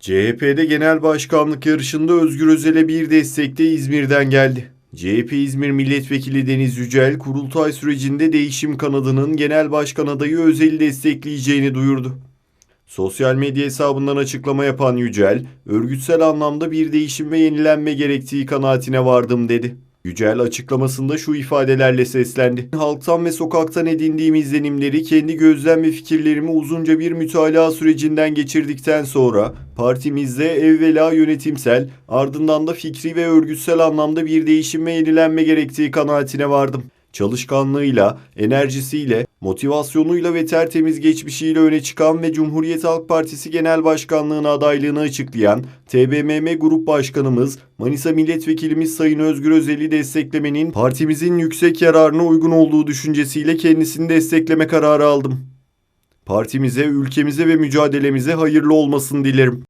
CHP'de genel başkanlık yarışında Özgür Özel'e bir destek de İzmir'den geldi. CHP İzmir Milletvekili Deniz Yücel, kurultay sürecinde değişim kanadının genel başkan adayı Özel'i destekleyeceğini duyurdu. Sosyal medya hesabından açıklama yapan Yücel, örgütsel anlamda bir değişim ve yenilenme gerektiği kanaatine vardım dedi. Yücel açıklamasında şu ifadelerle seslendi. Halktan ve sokaktan edindiğim izlenimleri, kendi gözlem ve fikirlerimi uzunca bir mütalaa sürecinden geçirdikten sonra partimizde evvela yönetimsel, ardından da fikri ve örgütsel anlamda bir değişim ve yenilenme gerektiği kanaatine vardım. Çalışkanlığıyla, enerjisiyle, motivasyonuyla ve tertemiz geçmişiyle öne çıkan ve Cumhuriyet Halk Partisi Genel Başkanlığına adaylığını açıklayan TBMM Grup Başkanımız Manisa Milletvekilimiz Sayın Özgür Özel'i desteklemenin partimizin yüksek yararına uygun olduğu düşüncesiyle kendisini destekleme kararı aldım. Partimize, ülkemize ve mücadelemize hayırlı olmasını dilerim.